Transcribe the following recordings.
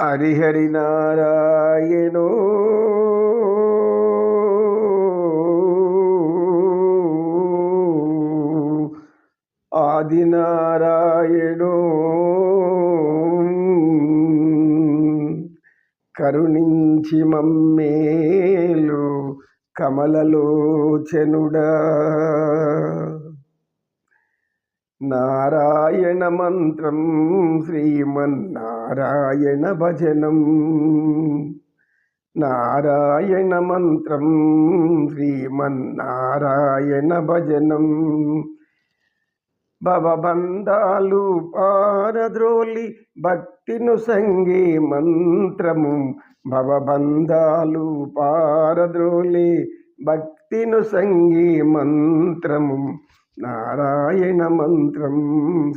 హరిహరి నారాయణో ఆదినారాయణో. కరుణించి మమ్మేలు కమలలోచనుడా. నారాయణ మంత్రం శ్రీమన్నారాయణ భజనం. నారాయణ మంత్రం శ్రీమన్నారాయణ భజనం. భవబంధాలు పారద్రోలి భక్తిను సంగే మంత్రము. భవబంధాలు పారద్రోలి భక్తిను సంగే మంత్రము. నారాయణ మంత్రం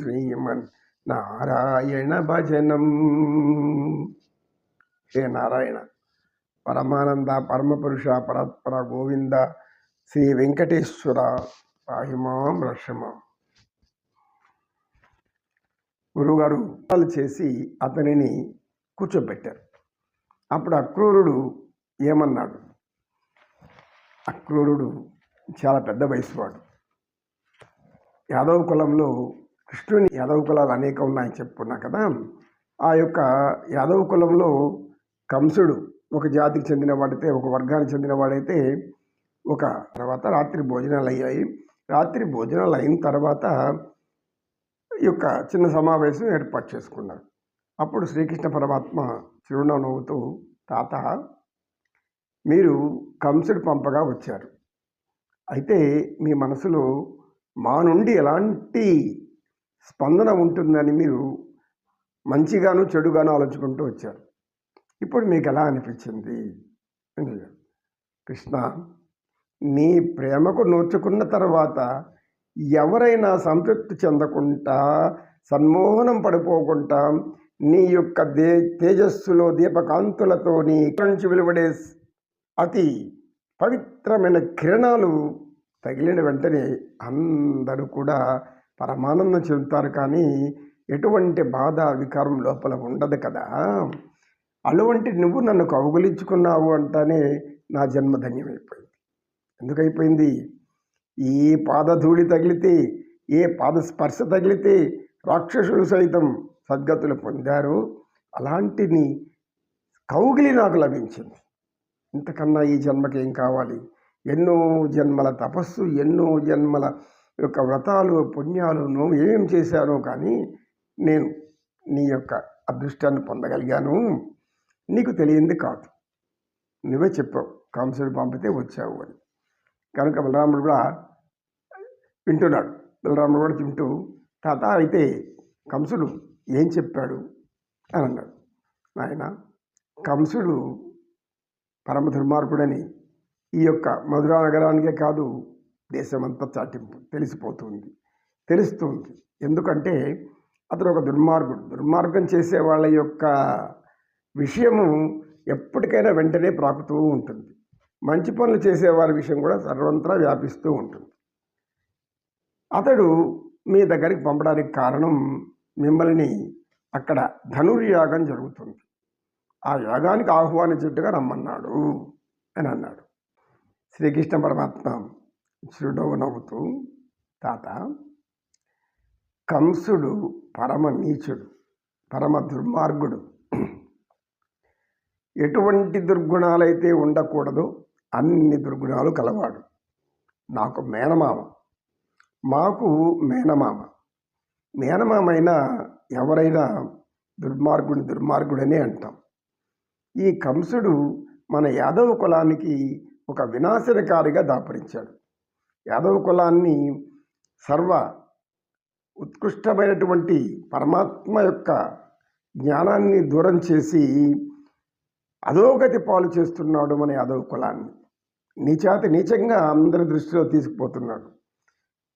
శ్రీమన్ నారాయణ భజనం. హే నారాయణ పరమానంద పరమపురుష పరత్పర గోవింద శ్రీ వెంకటేశ్వర పాహిమాం రక్షమాం. గురుగారు వాళ్ళు చేసి అతనిని కూర్చోబెట్టారు. అప్పుడు అక్రూరుడు ఏమన్నాడు? అక్రూరుడు చాలా పెద్ద వయసువాడు. యాదవ కులంలో కృష్ణుని యాదవ కులాలు అనేక ఉన్నాయని చెప్పుకున్నా కదా ఆ యొక్క యాదవ కులంలో కంసుడు ఒక జాతికి చెందినవాడైతే ఒక వర్గానికి చెందినవాడైతే ఒక తర్వాత రాత్రి భోజనాలు అయ్యాయి. రాత్రి భోజనాలు అయిన తర్వాత ఈ యొక్క చిన్న సమావేశం ఏర్పాటు చేసుకున్నారు. అప్పుడు శ్రీకృష్ణ పరమాత్మ చిరునవ్వు నవ్వుతూ తాత మీరు కంసుడు పంపగా వచ్చారు. అయితే మీ మనసులో మా నుండి ఎలాంటి స్పందన ఉంటుందని మీరు మంచిగాను చెడుగాను ఆలోచుకుంటూ వచ్చారు. ఇప్పుడు మీకు ఎలా అనిపించింది? కృష్ణ నీ ప్రేమకు నోచుకున్న తర్వాత ఎవరైనా సంతృప్తి చెందకుండా సన్మోహనం పడిపోకుండా నీ యొక్క దే తేజస్సులో దీపకాంతులతో నీ నుంచి వెలువడే అతి పవిత్రమైన కిరణాలు తగిలిన వెంటనే అందరూ కూడా పరమానందం చెందుతారు కానీ ఎటువంటి బాధ వికారం లోపల ఉండదు కదా. అటువంటి నువ్వు నన్ను కౌగులించుకున్నావు అంటానే నా జన్మ ధన్యమైపోయింది. ఎందుకైపోయింది? ఏ పాదధూళి తగిలితే ఏ పాద స్పర్శ తగిలితే రాక్షసులు సైతం సద్గతులు పొందారు. అలాంటిని కౌగిలి నాకు లభించింది. ఇంతకన్నా ఈ జన్మకి ఏం కావాలి? ఎన్నో జన్మల తపస్సు ఎన్నో జన్మల యొక్క వ్రతాలు పుణ్యాలు నువ్వు ఏం చేశానో కానీ నేను నీ యొక్క అదృష్టాన్ని పొందగలిగాను. నీకు తెలియంది కాదు. నువ్వే చెప్పావు కంసుడు పంపితే వచ్చావు అని. కనుక బలరాముడు కూడా వింటున్నాడు. బలరాముడు కూడా తింటూ తాత అయితే కంసుడు ఏం చెప్పాడు? అని అన్నాడు. నాయన కంసుడు పరమ దుర్మార్గుడని ఈ యొక్క మధురా నగరానికే కాదు దేశమంతా చాటింపు తెలిసిపోతుంది తెలుస్తుంది. ఎందుకంటే అతను ఒక దుర్మార్గుడు. దుర్మార్గం చేసే వాళ్ళ యొక్క విషయము ఎప్పటికైనా వెంటనే ప్రాకుతూ ఉంటుంది. మంచి పనులు చేసేవారి విషయం కూడా సర్వంతరా వ్యాపిస్తూ ఉంటుంది. అతడు మీ దగ్గరికి పంపడానికి కారణం మిమ్మల్ని అక్కడ ధనుర్యాగం జరుగుతుంది. ఆ యాగానికి ఆహ్వానించుట్టుగా రమ్మన్నాడు అని అన్నాడు. శ్రీకృష్ణ పరమాత్మ చిరునవ్వు నవ్వుతూ తాత కంసుడు పరమ నీచుడు పరమ దుర్మార్గుడు. ఎటువంటి దుర్గుణాలైతే ఉండకూడదో అన్ని దుర్గుణాలు కలవాడు. నాకు మేనమామ. మాకు మేనమామ. మేనమామైనా ఎవరైనా దుర్మార్గుని దుర్మార్గుడనే అంటాం. ఈ కంసుడు మన యాదవ కులానికి ఒక వినాశనకారిగా దాపరించాడు. యాదవ కులాన్ని సర్వ ఉత్కృష్టమైనటువంటి పరమాత్మ యొక్క జ్ఞానాన్ని దూరం చేసి అధోగతి పాలు చేస్తున్నాడు మన యాదవ కులాన్ని. నీచాతి నీచంగా అందరి దృష్టిలో తీసుకుపోతున్నాడు.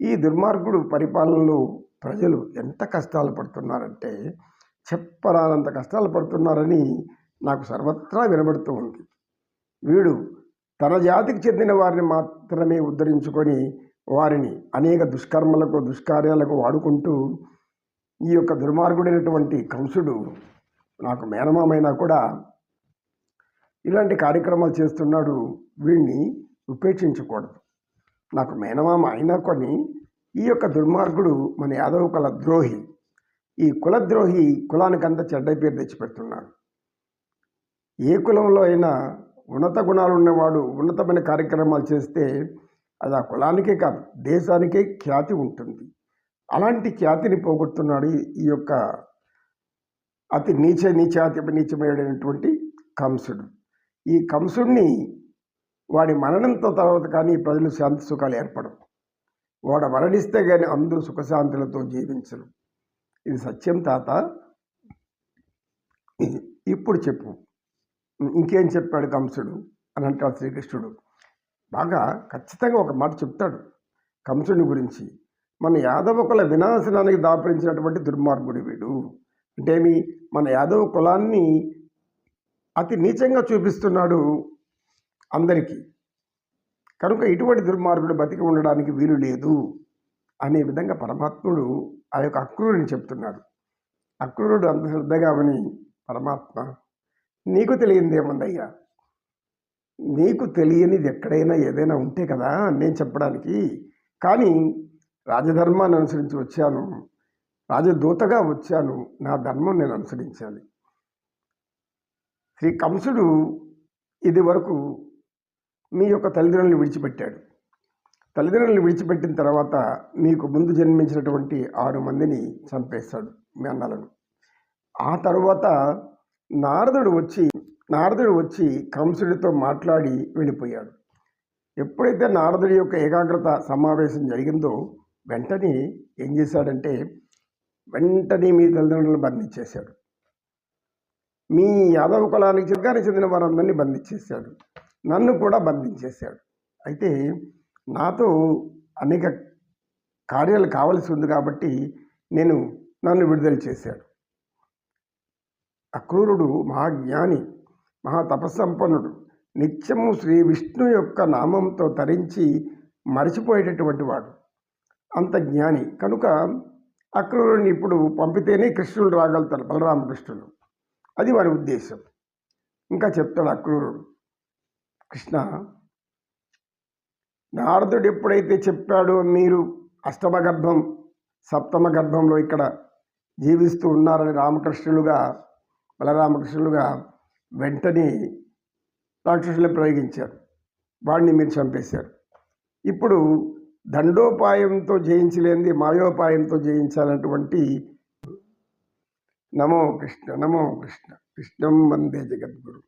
ఈ దుర్మార్గుడు పరిపాలనలో ప్రజలు ఎంత కష్టాలు పడుతున్నారంటే చెప్పరానంత కష్టాలు పడుతున్నారని నాకు సర్వత్రా వినబడుతూ ఉంది. వీడు తన జాతికి చెందిన వారిని మాత్రమే ఉద్ధరించుకొని వారిని అనేక దుష్కర్మలకు దుష్కార్యాలకు వాడుకుంటూ ఈ యొక్క దుర్మార్గుడైనటువంటి కంసుడు నాకు మేనమామైనా కూడా ఇలాంటి కార్యక్రమాలు చేస్తున్నాడు. వీడిని ఉపేక్షించకూడదు. నాకు మేనమామ అయినా కొని ఈ యొక్క దుర్మార్గుడు మన యాదవ కుల ద్రోహి. ఈ కులద్రోహి కులానికంతా చెడ్డ పేరు తెచ్చిపెడుతున్నాడు. ఏ కులంలో అయినా ఉన్నత గుణాలు ఉన్నవాడు ఉన్నతమైన కార్యక్రమాలు చేస్తే అది ఆ కులానికే కాదు దేశానికే ఖ్యాతి ఉంటుంది. అలాంటి ఖ్యాతిని పోగొడుతున్నాడు ఈ- ఈ యొక్క అతి నీచ నీచాతి నీచమైనటువంటి కంసుడు. ఈ కంసుడిని వాడి మరణంతో తర్వాత కానీ ప్రజలు శాంతి సుఖాలు ఏర్పడవు. వాడు మరణిస్తే కానీ అందరూ సుఖశాంతులతో జీవించరు. ఇది సత్యం తాత. ఇప్పుడు చెప్పు. ఇంకేం చెప్పాడు కంసుడు? అని అంటాడు శ్రీకృష్ణుడు. బాగా ఖచ్చితంగా ఒక మాట చెప్తాడు కంసుని గురించి. మన యాదవ కుల వినాశనానికి దాపరించినటువంటి దుర్మార్గుడు వీడు. అంటే ఏమి మన యాదవ కులాన్ని అతి నీచంగా చూపిస్తున్నాడు అందరికీ. కనుక ఇటువంటి దుర్మార్గుడు బతికి ఉండడానికి వీలు లేదు అనే విధంగా పరమాత్ముడు ఆ యొక్క అక్రూరుని చెప్తున్నాడు. అక్రూరుడు అంత శ్రద్ధగా అవని పరమాత్మ నీకు తెలియందేముందయ్యా నీకు తెలియనిది ఎక్కడైనా ఏదైనా ఉంటే కదా నేను చెప్పడానికి. కానీ రాజధర్మాన్ని అనుసరించి వచ్చాను. రాజదూతగా వచ్చాను. నా ధర్మం నేను అనుసరించాలి. శ్రీ కంసుడు ఇది వరకు మీ యొక్క తల్లిదండ్రులను విడిచిపెట్టాడు. తల్లిదండ్రులను విడిచిపెట్టిన తర్వాత మీకు ముందు జన్మించినటువంటి ఆరు మందిని చంపేస్తాడు మీ అన్నలను. ఆ తర్వాత నారదుడు వచ్చి నారదుడు వచ్చి కంసుడితో మాట్లాడి వెళ్ళిపోయాడు. ఎప్పుడైతే నారదుడి యొక్క ఏకాగ్రత సమావేశం జరిగిందో వెంటనే ఏం చేశాడంటే వెంటనే మీ తల్లిదండ్రులను బంధించేశాడు. మీ యాదవ కులానికి చిత్రానికి చెందిన వారందరినీ బంధించేశాడు. నన్ను కూడా బంధించేశాడు. అయితే నాతో అనేక కార్యాలు కావలసి ఉంది కాబట్టి నేను నన్ను విడుదల చేశాడు. అక్రూరుడు మహాజ్ఞాని మహాతపస్సంపన్నుడు. నిత్యము శ్రీ విష్ణు యొక్క నామంతో తరించి మరిచిపోయేటటువంటి వాడు. అంత జ్ఞాని. కనుక అక్రూరుని ఇప్పుడు పంపితేనే కృష్ణుడు రాగలుగుతాడు బలరామకృష్ణుడు అది వారి ఉద్దేశం. ఇంకా చెప్తాడు అక్రూరుడు. కృష్ణ నారదుడు ఎప్పుడైతే చెప్పాడో మీరు అష్టమ గర్భం సప్తమ గర్భంలో ఇక్కడ జీవిస్తూ ఉన్నారని రామకృష్ణులుగా బలరామకృష్ణులుగా వెంటనే రాక్షసులు ప్రయోగించారు. వాడిని మీరు చంపేశారు. ఇప్పుడు దండోపాయంతో జయించలేనిది మాయోపాయంతో జయించాలన్నటువంటి నమో కృష్ణ నమో కృష్ణ కృష్ణం వందే జగద్గురు.